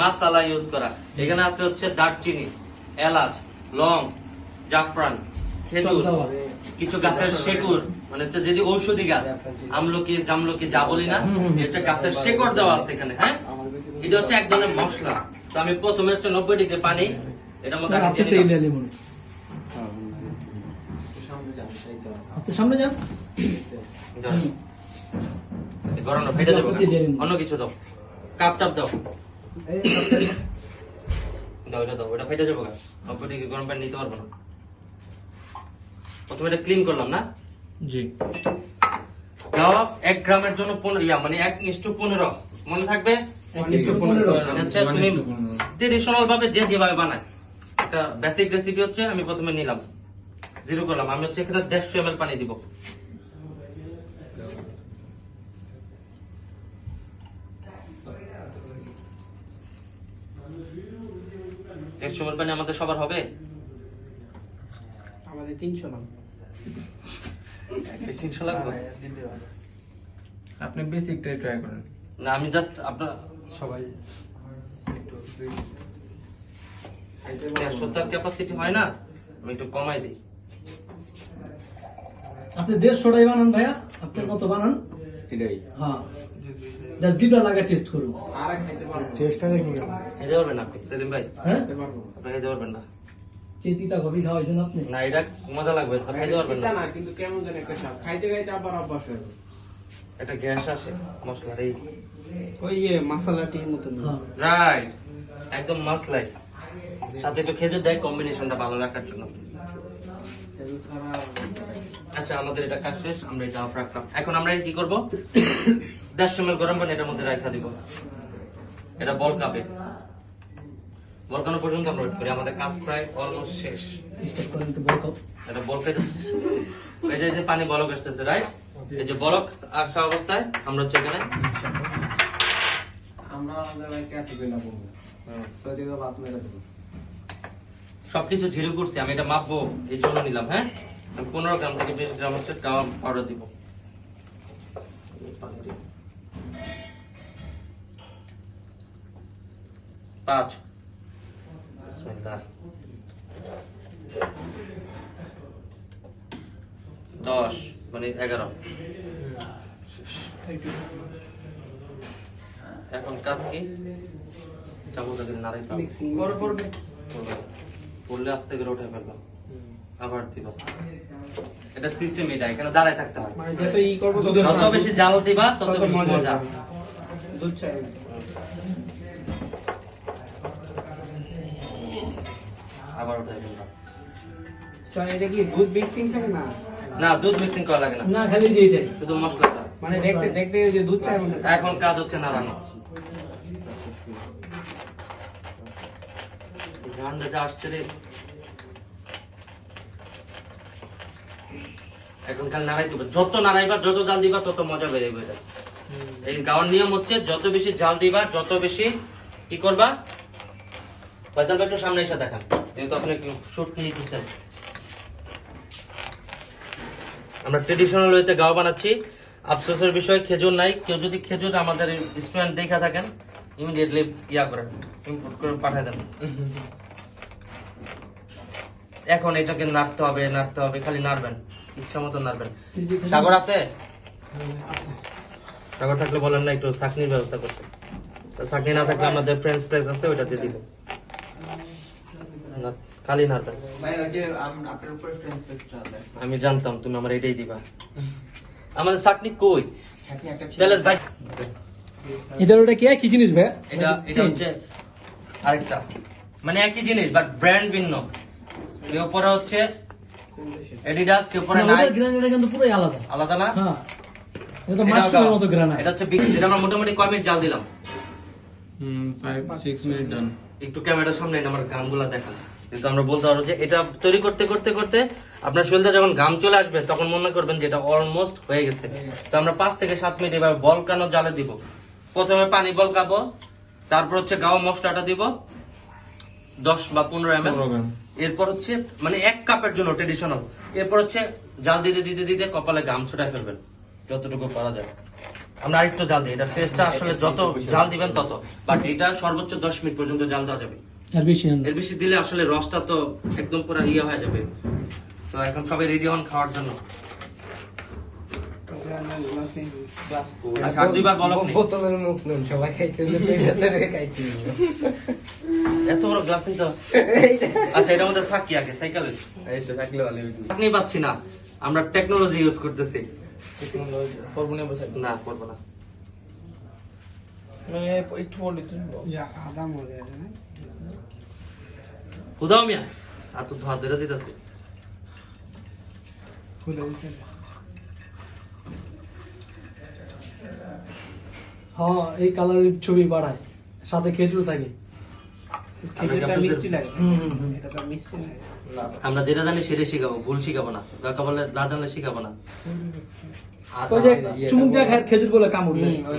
মাসালা ইউজ করা। এখানে আছে হচ্ছে দারচিনি এলাচ লং জাফরান খেজুর কিছু গাছের শেকড় মানে হচ্ছে যদি ঔষধি গাছ আমলকি জামলকি যা বলি না হচ্ছে গাছের শেকড় দেওয়া আছে এখানে হ্যাঁ? এটা হচ্ছে এক ধরনের মশলা। তো আমি প্রথমে হচ্ছে নব্বই ডিগ্রি পানি এটার মধ্যে আগে আপনি দিয়ে তো দিলাম। এলিয়ালি মনে আপনি সামনে যান। গরমটা ফেটে যাবে দিন। অন্য কিছু দাও। কাপ টাপ দাও। দাও এটা দাও এটা ফেটে যাবে গা। নব্বই ডিগ্রি গরম পানি নিতে পারব না? প্রথমে এটা ক্লিন করলাম না? জি। গাওয়া এক গ্রামের জন্য পনেরো ইয়া মানে এক ইস্টু পনেরো। মনে থাকবে। মানে হচ্ছে তুমি ট্রেডিশনাল ভাবে যে যেভাবে বানায় একটা বেসিক রেসিপি হচ্ছে আমি প্রথমে নিলাম। জিরো করলাম আমি হচ্ছে এখানে দেড়শো এম পানি দিব। দেড়শো এম পানি আমাদের সবার হবে? আমাদের তিনশো নাম তিনশো লাগবে? আপনি বেসিকটাই ট্রাই করেন। না আমি জাস্ট আপনার সবাই তার ক্যাপাসিটি হয় না আমি একটু কমাই দিই। আপনি দেড়শোটাই বানান ভাইয়া আপনি কত বানান। এটাই। হ্যাঁ। জাস্ট জিবটা লাগা টেস্ট করুন। আর খাইতে পারব টেস্টটা দেখুন খেতে পারবেন আপনি সেলিম ভাই? হ্যাঁ? আপনি খেতে পারবেন না। চেতিতা কফি খাওয়াইছেন আপনি? না এটা মজা লাগবে তো খাইতে পারবেন না। না কিন্তু কেমন যেন একটা স্বাদ। খাইতে খাইতে আবার অভ্যাস হয়ে যাবে এটা গ্যাস আসে মশলার এই। ওই ইয়ে মশলাটির মতন। হ্যাঁ। রাইট একদম মশলাই। সাথে একটু খেজুর দেয় কম্বিনেশনটা ভালো রাখার জন্য। আচ্ছা আমাদের এটা কাজ শেষ আমরা এটা অফ রাখলাম। এখন আমরা কি করব? দেড়শো ml গরম পানি এটার মধ্যে রাখা দিব। এটা বল কাপে। বলকানো পর্যন্ত আমরা ওয়েট করি আমাদের কাজ প্রায় অলমোস্ট শেষ। স্টপ করেন তো বল খাও এটা বলকে এই যে পানি বলক আসতেছে রাইট এই যে বলক আসা অবস্থায় আমরা হচ্ছে এখানে আমরা আমাদের ভাই ক্যাফে গেলাম সৌদি আরব ভাত মেরে দেবো। সবকিছু ঝিরু করছি আমি এটা মাপবো এই জন্য নিলাম হ্যাঁ? পনেরো গ্রাম থেকে বিশ গ্রাম হচ্ছে গাওয়া পাউডার দিব। পাঁচ। দশ মানে এগারো। এখন কাজ কি? চামচ আগে নাড়াইতে হবে। মিক্সিং করে পড়বে পড়লে আস্তে করে উঠে ফেললাম আবার দিবা। এটা সিস্টেম এটা এখানে দাঁড়ায় থাকতে হয়? মানে যত ই করব তত বেশি জাল দিবা তত তত বেশি মজা। মজা। দুধ চাই। আবার উঠে ফেললাম স্যার এটা কি দুধ মিক্সিং থাকে না? না দুধ মিক্সিং করা লাগে না। না খালি যে এটাই শুধু মশলাটা মানে দেখতে দেখতে যে দুধ চাই এখন কাজ হচ্ছে নাড়ানো। গানটা যা আসছে রে। এখন কাল নাড়াই দিবা। যত নাড়াইবা যত জাল দিবা তত মজা এটা এই গাওয়ার নিয়ম হচ্ছে যত বেশি জাল দিবা যত বেশি কি করবা? ফয়সাল একটু সামনে এসে দেখান। যেহেতু আপনি শুট নিতেছেন। আমরা ট্রেডিশনাল ওয়েতে গাও বানাচ্ছি। আফসোসের বিষয় খেজুর নাই। কেউ যদি খেজুর আমাদের স্টুডেন্ট দেখা থাকেন ইমিডিয়েটলি ইয়া করেন। ইম্পোর্ট করে পাঠিয়ে দেন। এখন এটাকে নাড়তে হবে নাড়তে হবে খালি নাড়বেন ইচ্ছা মতো নাড়বেন। সাগর আছে? সাগর থাকলে বলেন না একটু চাকনির ব্যবস্থা করতে। চাকনি না থাকলে আমাদের ফ্রেঞ্চ প্রেস আছে ওইটা দিয়ে দিব খালি নাড়বেন। ভাই আম- জানতাম তুমি আমার এটাই দিবা। আমাদের চাটনি কই? ভাই এটার ওটা কি? কি জিনিস এটা এটা হচ্ছে আরেকটা। মানে একই জিনিস বাট ব্র্যান্ড ভিন্ন। কেউ পরে হচ্ছে এডিডাস কেউ পরে নাই গ্রানাইট কিন্তু পুরোই আলাদা। আলাদা না? হ্যাঁ। এটা মতো গ্রানাইট এটা হচ্ছে যেটা আমরা মোটামুটি কয় মিনিট জাল দিলাম? Hmm five six minute done একটু ক্যামেরার সামনে আমার গানগুলা দেখান কিন্তু আমরা বলতে পারব যে এটা তৈরি করতে করতে করতে আপনার শরীরে যখন ঘাম চলে আসবে তখন মনে করবেন যে এটা অলমোস্ট হয়ে গেছে। তো আমরা পাঁচ থেকে সাত মিনিট এবার বলকানো জালে দিব? প্রথমে পানি বলকাবো তারপর হচ্ছে গাওয়া মশলাটা দিব দশ বা পনেরো এম গ্রাম এরপর হচ্ছে মানে এক কাপের জন্য ট্রেডিশনাল এরপর হচ্ছে জাল দিতে দিতে দিতে কপালে গাম ছোটায় ফেলবেন। যতটুকু পারা যায়। আমরা আরেকটু জাল দিই। এটা টেস্টটা আসলে যত জাল দিবেন তত। বাট এটা সর্বোচ্চ দশ মিনিট পর্যন্ত জাল দেওয়া যাবে। এর বেশি দিলে আসলে রসটা তো একদম পুরো ইয়ে হয়ে যাবে। তো এখন সবাই রেডি হন খাওয়ার জন্য আচ্ছা, আর দুইবার বলক নেই। বোতলের মুখ নুন সবাই খাইতে খাইছি এত বড় গ্লাস নিছ? আচ্ছা এটার মধ্যে থাকি আগে? সাইকেলে এই তো থাকলে ভালো আপনি পাচ্ছি না। আমরা টেকনোলজি ইউজ করতেছি। না করব না। একটু বলি আদা হুদাও মিয়া। আর তো ধোয়া ধরে দিতেছে। হ্যাঁ এই কালারের ছবি বাড়ায়। সাথে খেজুর থাকে। খেজুরটা মিষ্টি লাগে। হুম, হুম, হুম। এটা তো মিষ্টি লাগে। আমরা যেটা জানি সেটা শিখাবো ভুল শিখাবো না। দরকার বলে না জানলে শিখাবো না। চুমুক দিয়ে খেজুর বলে কামড়।